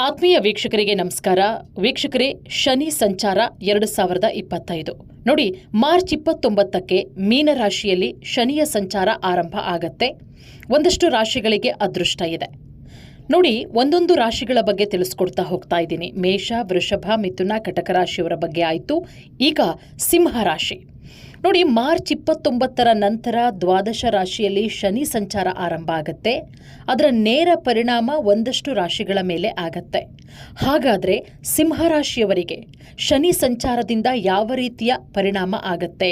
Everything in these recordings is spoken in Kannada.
ಆತ್ಮೀಯ ವೀಕ್ಷಕರಿಗೆ ನಮಸ್ಕಾರ. ವೀಕ್ಷಕರೇ, ಶನಿ ಸಂಚಾರ ಎರಡು ಸಾವಿರದ ಇಪ್ಪತ್ತೈದು. ನೋಡಿ, ಮಾರ್ಚ್ ಇಪ್ಪತ್ತೊಂಬತ್ತಕ್ಕೆ ಮೀನರಾಶಿಯಲ್ಲಿ ಶನಿಯ ಸಂಚಾರ ಆರಂಭ ಆಗತ್ತೆ. ಒಂದಷ್ಟು ರಾಶಿಗಳಿಗೆ ಅದೃಷ್ಟ ಇದೆ. ನೋಡಿ, ಒಂದೊಂದು ರಾಶಿಗಳ ಬಗ್ಗೆ ತಿಳಿಸ್ಕೊಡ್ತಾ ಹೋಗ್ತಾ ಇದ್ದೀನಿ. ಮೇಷ, ವೃಷಭ, ಮಿಥುನ ಕಟಕ ರಾಶಿಯವರ ಬಗ್ಗೆ ಆಯಿತು. ಈಗ ಸಿಂಹ ರಾಶಿ. ನೋಡಿ, ಮಾರ್ಚ್ ಇಪ್ಪತ್ತೊಂಬತ್ತರ ನಂತರ ದ್ವಾದಶ ರಾಶಿಯಲ್ಲಿ ಶನಿ ಸಂಚಾರ ಆರಂಭ ಆಗತ್ತೆ. ಅದರ ನೇರ ಪರಿಣಾಮ ಒಂದಷ್ಟು ರಾಶಿಗಳ ಮೇಲೆ ಆಗತ್ತೆ. ಹಾಗಾದರೆ ಸಿಂಹ ರಾಶಿಯವರಿಗೆ ಶನಿ ಸಂಚಾರದಿಂದ ಯಾವ ರೀತಿಯ ಪರಿಣಾಮ ಆಗತ್ತೆ?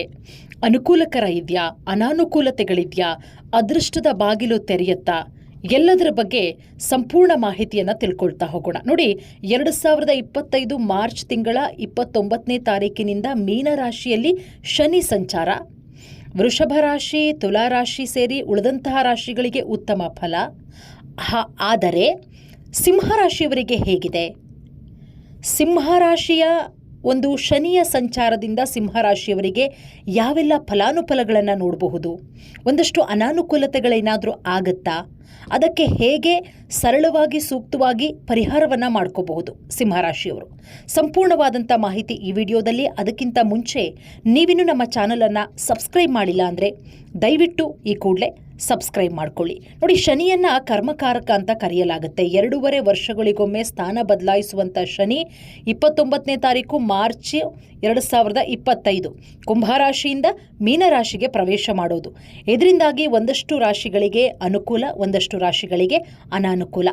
ಅನುಕೂಲಕರ ಇದೆಯಾ? ಅನಾನುಕೂಲತೆಗಳಿದೆಯಾ? ಅದೃಷ್ಟದ ಬಾಗಿಲು ತೆರೆಯತ್ತಾ? ಎಲ್ಲದರ ಬಗ್ಗೆ ಸಂಪೂರ್ಣ ಮಾಹಿತಿಯನ್ನು ತಿಳ್ಕೊಳ್ತಾ ಹೋಗೋಣ. ನೋಡಿ, ಎರಡು ಸಾವಿರದ ಇಪ್ಪತ್ತೈದು ಮಾರ್ಚ್ ತಿಂಗಳ ಇಪ್ಪತ್ತೊಂಬತ್ತನೇ ತಾರೀಕಿನಿಂದ ಮೀನರಾಶಿಯಲ್ಲಿ ಶನಿ ಸಂಚಾರ. ವೃಷಭ ರಾಶಿ, ತುಲಾ ರಾಶಿ ಸೇರಿ ಉಳಿದಂತಹ ರಾಶಿಗಳಿಗೆ ಉತ್ತಮ ಫಲ. ಆದರೆ ಸಿಂಹರಾಶಿಯವರಿಗೆ ಹೇಗಿದೆ? ಸಿಂಹರಾಶಿಯ ಒಂದು ಶನಿಯ ಸಂಚಾರದಿಂದ ಸಿಂಹರಾಶಿಯವರಿಗೆ ಯಾವೆಲ್ಲ ಫಲಾನುಫಲಗಳನ್ನು ನೋಡಬಹುದು? ಒಂದಷ್ಟು ಅನಾನುಕೂಲತೆಗಳೇನಾದರೂ ಆಗತ್ತಾ? ಅದಕ್ಕೆ ಹೇಗೆ ಸರಳವಾಗಿ ಸೂಕ್ತವಾಗಿ ಪರಿಹಾರವನ್ನು ಮಾಡ್ಕೋಬಹುದು? ಸಿಂಹರಾಶಿಯವರು ಸಂಪೂರ್ಣವಾದಂಥ ಮಾಹಿತಿ ಈ ವಿಡಿಯೋದಲ್ಲಿ. ಅದಕ್ಕಿಂತ ಮುಂಚೆ ನೀವಿನ್ನೂ ನಮ್ಮ ಚಾನಲನ್ನು ಸಬ್ಸ್ಕ್ರೈಬ್ ಮಾಡಿಲ್ಲ ಅಂದರೆ ದಯವಿಟ್ಟು ಈ ಕೂಡಲೇ ಸಬ್ಸ್ಕ್ರೈಬ್ ಮಾಡ್ಕೊಳ್ಳಿ. ನೋಡಿ, ಶನಿಯನ್ನ ಕರ್ಮಕಾರಕ ಅಂತ ಕರೆಯಲಾಗುತ್ತೆ. ಎರಡೂವರೆ ವರ್ಷಗಳಿಗೊಮ್ಮೆ ಸ್ಥಾನ ಬದಲಾಯಿಸುವಂಥ ಶನಿ ಇಪ್ಪತ್ತೊಂಬತ್ತನೇ ತಾರೀಕು, ಮಾರ್ಚ್ ಎರಡು ಸಾವಿರದ ಇಪ್ಪತ್ತೈದು. ಕುಂಭರಾಶಿಯಿಂದ ಮೀನರಾಶಿಗೆ ಪ್ರವೇಶ ಮಾಡೋದು. ಇದರಿಂದಾಗಿ ಒಂದಷ್ಟು ರಾಶಿಗಳಿಗೆ ಅನುಕೂಲ, ಒಂದಷ್ಟು ರಾಶಿಗಳಿಗೆ ಅನಾನುಕೂಲ.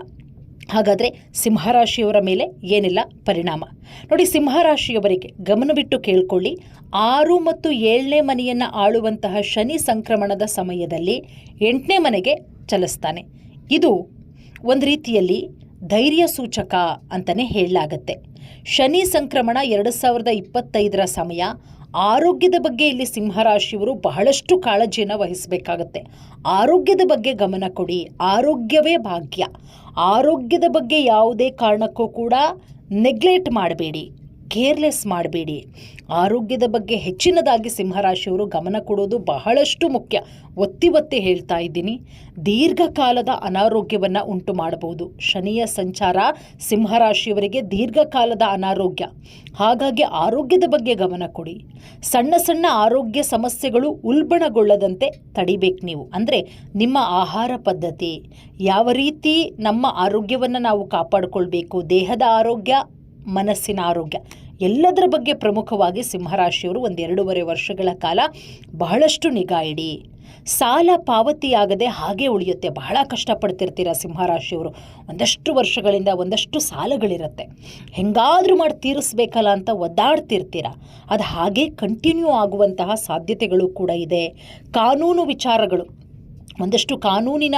ಹಾಗಾದರೆ ಸಿಂಹರಾಶಿಯವರ ಮೇಲೆ ಏನಿಲ್ಲ ಪರಿಣಾಮ. ನೋಡಿ, ಸಿಂಹರಾಶಿಯವರಿಗೆ ಗಮನವಿಟ್ಟು ಕೇಳ್ಕೊಳ್ಳಿ. ಆರು ಮತ್ತು ಏಳನೇ ಮನೆಯನ್ನು ಆಳುವಂತಹ ಶನಿ ಸಂಕ್ರಮಣದ ಸಮಯದಲ್ಲಿ ಎಂಟನೇ ಮನೆಗೆ ಚಲಿಸ್ತಾನೆ. ಇದು ಒಂದು ರೀತಿಯಲ್ಲಿ ಧೈರ್ಯ ಸೂಚಕ ಅಂತಲೇ ಹೇಳಲಾಗತ್ತೆ. ಶನಿ ಸಂಕ್ರಮಣ ಎರಡು ಸಾವಿರದ ಇಪ್ಪತ್ತೈದರ ಸಮಯ ಆರೋಗ್ಯದ ಬಗ್ಗೆ ಇಲ್ಲಿ ಸಿಂಹರಾಶಿಯವರು ಬಹಳಷ್ಟು ಕಾಳಜಿಯನ್ನು ವಹಿಸಬೇಕಾಗತ್ತೆ. ಆರೋಗ್ಯದ ಬಗ್ಗೆ ಗಮನ ಕೊಡಿ. ಆರೋಗ್ಯವೇ ಭಾಗ್ಯ. ಆರೋಗ್ಯದ ಬಗ್ಗೆ ಯಾವುದೇ ಕಾರಣಕ್ಕೂ ಕೂಡ ನೆಗ್ಲೆಕ್ಟ್ ಮಾಡಬೇಡಿ. ಕೇರ್ಲೆಸ್ ಮಾಡಬೇಡಿ. ಆರೋಗ್ಯದ ಬಗ್ಗೆ ಹೆಚ್ಚಿನದಾಗಿ ಸಿಂಹರಾಶಿಯವರು ಗಮನ ಕೊಡೋದು ಬಹಳಷ್ಟು ಮುಖ್ಯ. ಒತ್ತಿ ಒತ್ತಿ ಹೇಳ್ತಾ ಇದ್ದೀನಿ. ದೀರ್ಘಕಾಲದ ಅನಾರೋಗ್ಯವನ್ನು ಉಂಟು ಮಾಡಬಹುದು. ಶನಿಯ ಸಂಚಾರ ಸಿಂಹರಾಶಿಯವರಿಗೆ ದೀರ್ಘಕಾಲದ ಅನಾರೋಗ್ಯ. ಹಾಗಾಗಿ ಆರೋಗ್ಯದ ಬಗ್ಗೆ ಗಮನ ಕೊಡಿ. ಸಣ್ಣ ಸಣ್ಣ ಆರೋಗ್ಯ ಸಮಸ್ಯೆಗಳು ಉಲ್ಬಣಗೊಳ್ಳದಂತೆ ತಡಿಬೇಕು ನೀವು. ಅಂದರೆ ನಿಮ್ಮ ಆಹಾರ ಪದ್ಧತಿ. ಯಾವ ರೀತಿ ನಮ್ಮ ಆರೋಗ್ಯವನ್ನು ನಾವು ಕಾಪಾಡಿಕೊಳ್ಬೇಕು? ದೇಹದ ಆರೋಗ್ಯ ಮನಸ್ಸಿನ ಆರೋಗ್ಯ. ಎಲ್ಲದರ ಬಗ್ಗೆ ಪ್ರಮುಖವಾಗಿ ಸಿಂಹರಾಶಿಯವರು ಒಂದೆರಡೂವರೆ ವರ್ಷಗಳ ಕಾಲ ಬಹಳಷ್ಟು ನಿಗಾ ಇಡಿ. ಸಾಲ ಪಾವತಿಯಾಗದೆ ಹಾಗೆ ಉಳಿಯುತ್ತೆ. ಬಹಳ ಕಷ್ಟಪಡ್ತಿರ್ತೀರ ಸಿಂಹರಾಶಿಯವರು. ಒಂದಷ್ಟು ವರ್ಷಗಳಿಂದ ಒಂದಷ್ಟು ಸಾಲಗಳಿರುತ್ತೆ. ಹೆಂಗಾದರೂ ಮಾಡಿ ತೀರಿಸ್ಬೇಕಲ್ಲ ಅಂತ ಒದ್ದಾಡ್ತಿರ್ತೀರ. ಅದು ಹಾಗೆ ಕಂಟಿನ್ಯೂ ಆಗುವಂತಹ ಸಾಧ್ಯತೆಗಳು ಕೂಡ ಇದೆ. ಕಾನೂನು ವಿಚಾರಗಳು. ಒಂದಷ್ಟು ಕಾನೂನಿನ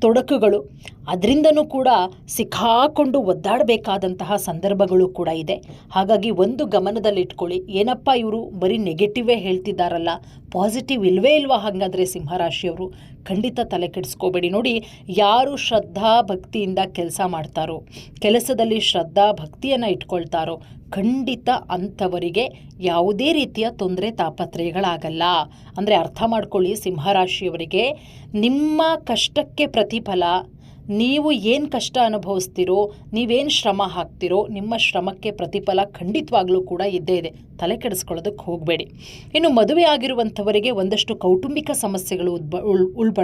ತೊಡಕುಗಳು. ಅದರಿಂದನೂ ಕೂಡ ಸಿಕ್ಕಾಕೊಂಡು ಒದ್ದಾಡಬೇಕಾದಂತಹ ಸಂದರ್ಭಗಳು ಕೂಡ ಇದೆ. ಹಾಗಾಗಿ ಒಂದು ಗಮನದಲ್ಲಿಟ್ಕೊಳ್ಳಿ. ಏನಪ್ಪ ಇವರು ಬರೀ ನೆಗೆಟಿವೇ ಹೇಳ್ತಿದ್ದಾರಲ್ಲ? ಪಾಸಿಟಿವ್ ಇಲ್ವೇ ಇಲ್ವಾ ಹಾಗಾದರೆ ಸಿಂಹರಾಶಿಯವರು? ಖಂಡಿತ ತಲೆ ಕೆಡಿಸ್ಕೋಬೇಡಿ. ನೋಡಿ, ಯಾರು ಶ್ರದ್ಧಾ ಭಕ್ತಿಯಿಂದ ಕೆಲಸ ಮಾಡ್ತಾರೋ, ಕೆಲಸದಲ್ಲಿ ಶ್ರದ್ಧಾ ಭಕ್ತಿಯನ್ನು ಇಟ್ಕೊಳ್ತಾರೋ, ಖಂಡಿತ ಅಂಥವರಿಗೆ ಯಾವುದೇ ರೀತಿಯ ತೊಂದರೆ ತಾಪತ್ರಯಗಳಾಗಲ್ಲ. ಅಂದರೆ ಅರ್ಥ ಮಾಡ್ಕೊಳ್ಳಿ, ಸಿಂಹರಾಶಿಯವರಿಗೆ ನಿಮ್ಮ ಕಷ್ಟಕ್ಕೆ ಪ್ರತಿಫಲ ನೀವು ಏನು ಕಷ್ಟ ಅನುಭವಿಸ್ತೀರೋ, ನೀವೇನು ಶ್ರಮ ಹಾಕ್ತಿರೋ, ನಿಮ್ಮ ಶ್ರಮಕ್ಕೆ ಪ್ರತಿಫಲ ಖಂಡಿತವಾಗ್ಲೂ ಕೂಡ ಇದ್ದೇ ಇದೆ. ತಲೆ ಕೆಡಿಸ್ಕೊಳ್ಳೋದಕ್ಕೆ ಹೋಗಬೇಡಿ. ಇನ್ನು ಮದುವೆ ಆಗಿರುವಂಥವರಿಗೆ ಒಂದಷ್ಟು ಕೌಟುಂಬಿಕ ಸಮಸ್ಯೆಗಳು ಉದ್ಬ ಉಳ್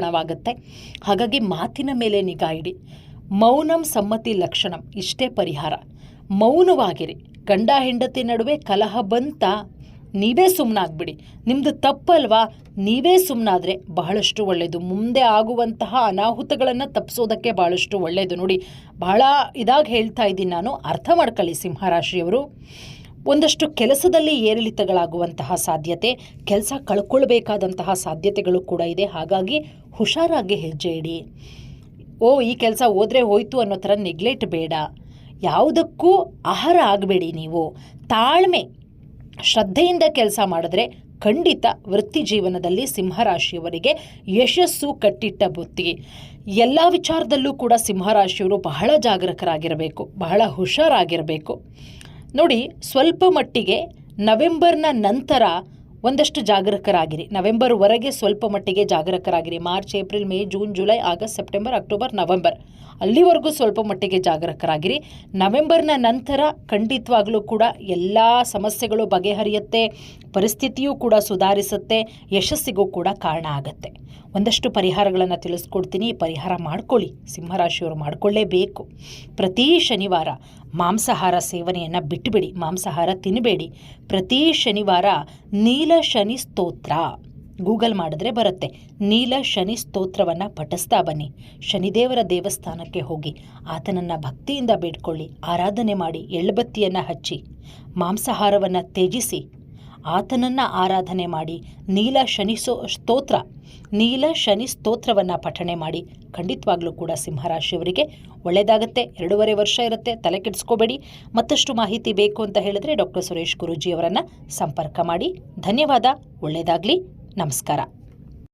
ಹಾಗಾಗಿ ಮಾತಿನ ಮೇಲೆ ನಿಗಾ ಇಡಿ. ಮೌನಂ ಸಮ್ಮತಿ ಲಕ್ಷಣಂ, ಇಷ್ಟೇ ಪರಿಹಾರ. ಮೌನವಾಗಿರಿ. ಗಂಡ ಹೆಂಡತಿ ನಡುವೆ ಕಲಹ ಬಂತ ನೀವೇ ಸುಮ್ಮನಾಗ್ಬಿಡಿ ನಿಮ್ಮದು ತಪ್ಪಲ್ವಾ? ನೀವೇ ಸುಮ್ಮನಾದರೆ ಬಹಳಷ್ಟು ಒಳ್ಳೆಯದು ಮುಂದೆ ಆಗುವಂತಹ ಅನಾಹುತಗಳನ್ನು ತಪ್ಪಿಸೋದಕ್ಕೆ ಬಹಳಷ್ಟು ಒಳ್ಳೆಯದು ನೋಡಿ, ಬಹಳ ಇದಾಗಿ ಹೇಳ್ತಾ ಇದ್ದೀನಿ ನಾನು. ಅರ್ಥ ಮಾಡ್ಕೊಳ್ಳಿ ಸಿಂಹರಾಶಿಯವರು. ಒಂದಷ್ಟು ಕೆಲಸದಲ್ಲಿ ಏರಿಳಿತಗಳಾಗುವಂತಹ ಸಾಧ್ಯತೆ, ಕೆಲಸ ಕಳ್ಕೊಳ್ಬೇಕಾದಂತಹ ಸಾಧ್ಯತೆಗಳು ಕೂಡ ಇದೆ. ಹಾಗಾಗಿ ಹುಷಾರಾಗಿ ಹೆಜ್ಜೆ ಇಡಿ. ಓ, ಈ ಕೆಲಸ ಹೋದರೆ ಹೋಯ್ತು ಅನ್ನೋ ಥರ ನೆಗ್ಲೆಕ್ಟ್ ಬೇಡ. ಯಾವುದಕ್ಕೂ ಆಹಾರ ಆಗಬೇಡಿ ನೀವು. ತಾಳ್ಮೆ ಶ್ರದ್ಧೆಯಿಂದ ಕೆಲಸ ಮಾಡಿದ್ರೆ ಖಂಡಿತ ವೃತ್ತಿ ಜೀವನದಲ್ಲಿ ಸಿಂಹರಾಶಿಯವರಿಗೆ ಯಶಸ್ಸು ಕಟ್ಟಿಟ್ಟ ಬುತ್ತಿ. ಎಲ್ಲ ವಿಚಾರದಲ್ಲೂ ಕೂಡ ಸಿಂಹರಾಶಿಯವರು ಬಹಳ ಜಾಗರೂಕರಾಗಿರಬೇಕು, ಬಹಳ ಹುಷಾರಾಗಿರಬೇಕು. ನೋಡಿ, ಸ್ವಲ್ಪ ಮಟ್ಟಿಗೆ ನವೆಂಬರ್ನ ನಂತರ ಒಂದಷ್ಟು ಜಾಗರೂಕರಾಗಿರಿ. ನವೆಂಬರ್ವರೆಗೆ ಸ್ವಲ್ಪ ಮಟ್ಟಿಗೆ ಜಾಗರೂಕರಾಗಿರಿ. March, April, May, June, July, August, September, October, November. ಅಲ್ಲಿವರೆಗೂ ಸ್ವಲ್ಪ ಮಟ್ಟಿಗೆ ಜಾಗರೂಕರಾಗಿರಿ. ನವೆಂಬರ್ನ ನಂತರ ಖಂಡಿತವಾಗಲೂ ಕೂಡ ಎಲ್ಲ ಸಮಸ್ಯೆಗಳು ಬಗೆಹರಿಯುತ್ತೆ. ಪರಿಸ್ಥಿತಿಯೂ ಕೂಡ ಸುಧಾರಿಸುತ್ತೆ, ಯಶಸ್ಸಿಗೂ ಕೂಡ ಕಾರಣ ಆಗುತ್ತೆ. ಒಂದಷ್ಟು ಪರಿಹಾರಗಳನ್ನು ತಿಳಿಸ್ಕೊಡ್ತೀನಿ. ಪರಿಹಾರ ಮಾಡ್ಕೊಳ್ಳಿ. ಸಿಂಹರಾಶಿಯವರು ಮಾಡಿಕೊಳ್ಳೇಬೇಕು. ಪ್ರತಿ ಶನಿವಾರ ಮಾಂಸಾಹಾರ ಸೇವನೆಯನ್ನು ಬಿಟ್ಟುಬಿಡಿ ಮಾಂಸಾಹಾರ ತಿನ್ನಬೇಡಿ ಪ್ರತಿ ಶನಿವಾರ ನೀಲ ಶನಿ ಸ್ತೋತ್ರ. ಗೂಗಲ್ ಮಾಡಿದ್ರೆ ಬರುತ್ತೆ. ನೀಲ ಶನಿ ಸ್ತೋತ್ರವನ್ನು ಪಠಿಸ್ತಾ ಬನ್ನಿ. ಶನಿದೇವರ ದೇವಸ್ಥಾನಕ್ಕೆ ಹೋಗಿ ಆತನನ್ನು ಭಕ್ತಿಯಿಂದ ಬೇಡ್ಕೊಳ್ಳಿ. ಆರಾಧನೆ ಮಾಡಿ ಎಳ್ಳುಬತ್ತಿಯನ್ನು ಹಚ್ಚಿ. ಮಾಂಸಾಹಾರವನ್ನು ತ್ಯಜಿಸಿ. ಆತನನ್ನು ಆರಾಧನೆ ಮಾಡಿ. ನೀಲ ಶನಿ ಸ್ತೋತ್ರ. ನೀಲ ಶನಿ ಸ್ತೋತ್ರವನ್ನು ಪಠಣೆ ಮಾಡಿ. ಖಂಡಿತವಾಗ್ಲೂ ಕೂಡ ಸಿಂಹರಾಶಿಯವರಿಗೆ ಒಳ್ಳೆಯದಾಗತ್ತೆ. ಎರಡೂವರೆ ವರ್ಷ ಇರುತ್ತೆ. ತಲೆ ಕೆಡಿಸ್ಕೋಬೇಡಿ. ಮತ್ತಷ್ಟು ಮಾಹಿತಿ ಬೇಕು ಅಂತ ಹೇಳಿದ್ರೆ ಡಾಕ್ಟರ್ ಸುರೇಶ್ ಗುರುಜಿಯವರನ್ನು ಸಂಪರ್ಕ ಮಾಡಿ. ಧನ್ಯವಾದ. ಒಳ್ಳೆಯದಾಗಲಿ. ನಮಸ್ಕಾರ.